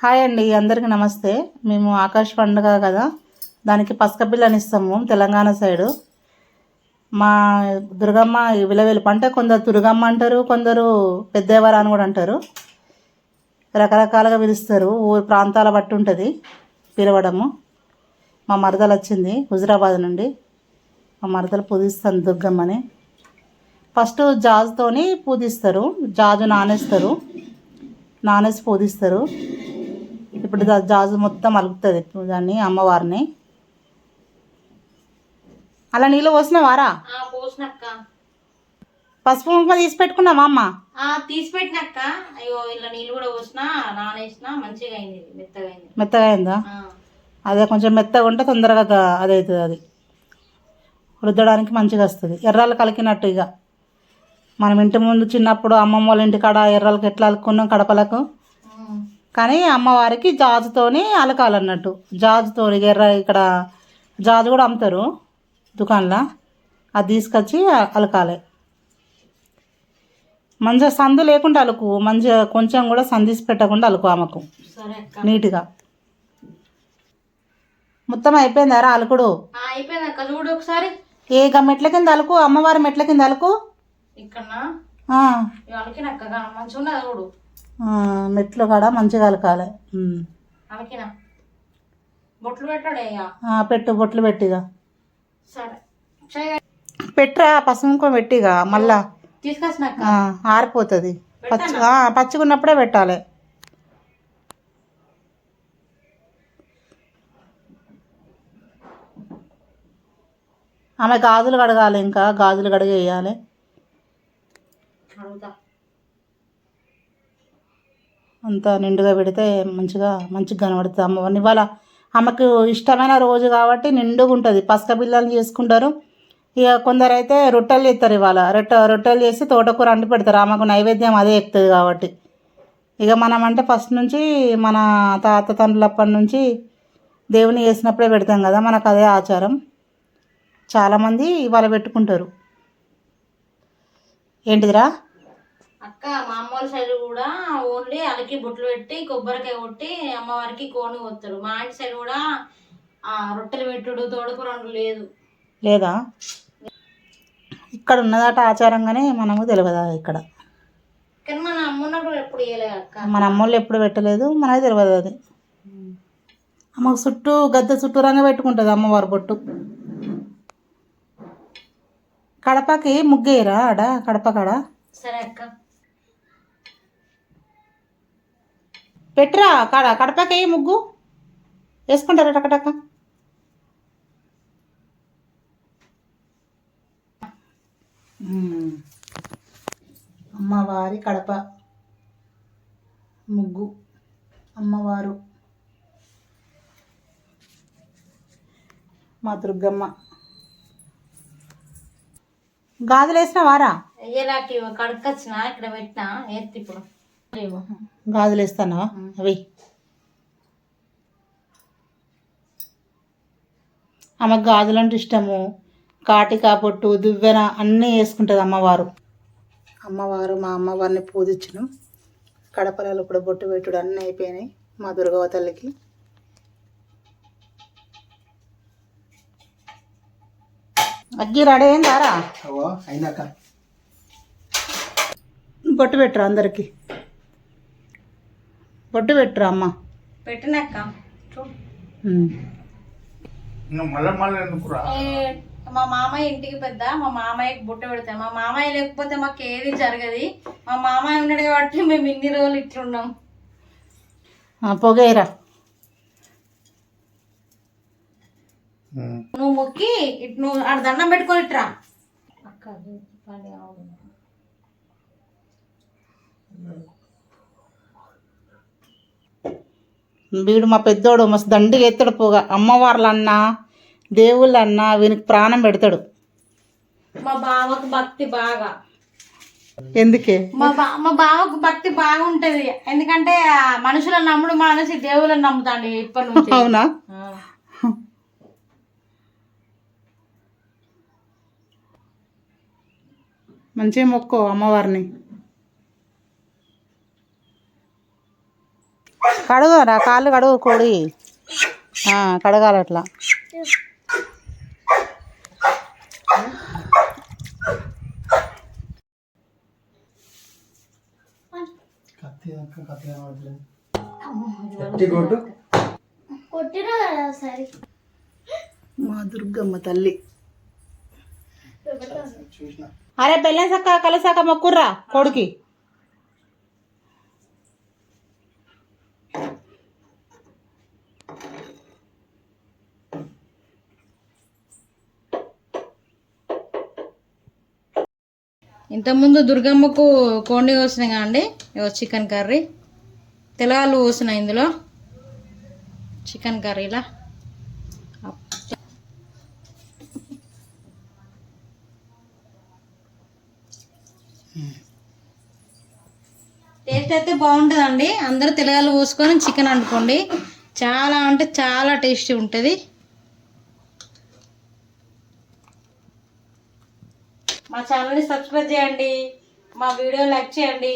Hi అండి అందరికీ నమస్తే. మేము ఆకాశ పండుగ కదా. దానికి పసక అని ఇస్తాము తెలంగాణ సైడు. మా దుర్గమ్మ విలవెలుపు అంటే కొందరు దుర్గమ్మ అంటారు కొందరు పెద్దవర అని కూడా అంటారు. రకరకాలుగా పిలుస్తారు. ఊరి ప్రాంతాల బట్టి ఉంటుంది పిలవడము. మా మరదలు వచ్చింది హుజరాబాద్ నుండి. మా మరదలు పూజిస్తాను దుర్గమ్మని. ఫస్ట్ జాజుతోని పూజిస్తారు. జాజు నానేస్తారు. నానేసి పూజిస్తారు. ఇప్పుడు జాజు మొత్తం అలుగుతుంది. దాన్ని అమ్మవారిని. అలా నీళ్ళు పోసినావారా? పోసినక్క. పసుపు కుంకుమ తీసి పెట్టుకున్నావా అమ్మ? తీసి పెట్టినక్క. అయ్యో ఇలా నీళ్ళు కూడా పోసిన నానేసిన మంచిగా అయింది మెత్తగా అయింది. మెత్తగా అయిందా? అదే కొంచెం మెత్తగా ఉంటే తొందరగా అది అవుతుంది అది. రుద్దడానికి మంచిగా వస్తుంది. ఎర్రాలు కలికినట్టు ఇక మనం ఇంటి ముందు చిన్నప్పుడు అమ్మమ్మ వాళ్ళ ఇంటి కాడ ఎర్రలకి ఎట్లా అలుక్కున్నాం కడపలకు? కానీ అమ్మవారికి జాజుతోని అలకాలన్నట్టు. జాజుతోని ఎర్ర ఇక్కడ జాజు కూడా అమ్ముతారు దుకాణంలో. అది తీసుకొచ్చి అలకాలి. మంచిగా సందు లేకుండా అలుకు. మంచిగా కొంచెం కూడా సందీసి పెట్టకుండా అలుకు ఆమెకు. నీట్గా. మొత్తం అయిపోయిందారా అలుకుడు? అయిపోయింది చూడు ఒకసారి. ఏ మెట్ల కింద అలుకు? అమ్మవారి మెట్ల కింద అలుకు? ఇక్కడ అలకినక్క మంచిగా ఉన్నది చూడు? మెట్లు కాడ మంచిగా ఆ, పెట్టు బొట్లు పెట్టిగా. పెట్టురా పసుపు పెట్టిగా మళ్ళా. ఆరిపోతుంది. పచ్చి ఆ, పచ్చిగా ఉన్నప్పుడే పెట్టాలి. ఆమె గాజులు కడగాలి ఇంకా గాజులు కడిగేయాలి. అంతా నిండుగా పెడితే మంచిగా మంచిగా కనబడుతుంది అమ్మవారిని. ఇవాళ ఆమెకు ఇష్టమైన రోజు కాబట్టి నిండుగా ఉంటుంది. పసుక పిల్లలు చేసుకుంటారు. ఇక కొందరైతే రొట్టెలు చేస్తారు ఇవాళ. రొట్టె రొట్టెలు చేసి తోటకూర అంటి పెడతారు. ఆమెకు నైవేద్యం అదే ఎక్కుతుంది కాబట్టి. ఇక మనం అంటే ఫస్ట్ నుంచి మన తాత తండ్రులప్పటి నుంచి దేవుని చేసినప్పుడే పెడతాం కదా. మనకు అదే ఆచారం. చాలామంది ఇవాళ పెట్టుకుంటారు. ఏంటిదిరా? అక్క మా అమ్మోళ్ళ సైడ్ కూడా ఓన్లీ అలకి బొట్లు పెట్టి కొబ్బరికాయ కొట్టి అమ్మవారికి కోని కొత్తారు. మా ఇంటి సైడ్ కూడా ఆ రొట్టెలు పెట్టుడు తోడుకూరండు లేదు. లేదా? ఇక్కడ ఉన్నదట ఆచారంగానే మనకు తెలియదు ఇక్కడ? కానీ మన అమ్మున్నప్పుడు ఎప్పుడు చేయలేదు అక్క. మన అమ్మోళ్ళు ఎప్పుడు పెట్టలేదు మనకు తెలియదు అది. అమ్మకు చుట్టూ గద్దె చుట్టూరంగా పెట్టుకుంటుంది అమ్మవారి బొట్టు. కడపకి ముగ్గేయరా ఆడ కడప కాడ సరే అక్క. పెట్టిరా? కాడ కడపకి ముగ్గు? వేసుకుంటారా టకటక? మ్మ్. అమ్మవారి కడప ముగ్గు. అమ్మవారు. మా దుర్గమ్మ. గాజులు వేసిన వారా అయ్యేలాకి కడకొచ్చిన ఇక్కడ పెట్టిన ఎత్తి ఇప్పుడు. గాజులు వేస్తానా అవి ఆమెకు గాజులు అంటే ఇష్టము. కాటికా పొట్టు దువ్వెన అన్నీ వేసుకుంటుంది అమ్మవారు. అమ్మవారు మా అమ్మవారిని పూజించను. కడపలలో కూడా బొట్టు పెట్టుడు అన్నీ అయిపోయినాయి మా దుర్గవ తల్లికి. అగ్గి రెడీ అయినాక. బొట్టు పెట్టురా అందరికి? బొట్టు పెట్టురా అమ్మ ఏ, మా మామయ్య ఇంటికి పెద్ద మా మామయ్యకి బుట్ట పెడతాం. మా మామయ్య లేకపోతే మాకు ఏది జరగదు. మా మామయ్య ఉన్నాడు కాబట్టి మేము ఇన్ని రోజులు ఇట్లున్నాం. ఆ, పొగేరా. నువ్వు మొక్కి ఇటు నువ్వు ఆడ దండం పెట్టుకొని ఇట్రా. అక్క అది పని అవును. వీడు మా పెద్దోడు మస్తు దండిగా ఎత్తాడు పొగ. అమ్మవార్లన్నా దేవుళ్ళన్నా వీనికి ప్రాణం పెడతాడు. మా బావకు భక్తి బాగా. ఎందుకే? మా బా మా బావకు భక్తి బాగుంటది. ఎందుకంటే ఆ మనుషులను నమ్ముడు మానేసి దేవుళ్ళని నమ్ముతాండి ఇప్పటి నుంచి. అవునా? ఆ. మంచిగా మొక్కో అమ్మవారిని. కడుగురా కాళ్ళు కడుగు కోడి ఆ, కడగాలి అట్లా మా దుర్గమ్మ తల్లి. చూసిన అరే బెల్లం సక్క కలిసాక మొక్కుర్రా కొడుకి. ఇంతకుముందు దుర్గమ్మకు కోండి కోసినాయి కదండి చికెన్ కర్రీ. తెలగాలు పోసిన ఇందులో. చికెన్ కర్రీలా టేస్ట్ అయితే బాగుంటుందండి. అందరూ తెలగాలు పోసుకొని చికెన్ వండుకోండి. చాలా అంటే చాలా టేస్టీ ఉంటుంది. మా ఛానల్ని సబ్స్క్రైబ్ చేయండి. మా వీడియో లైక్ చేయండి.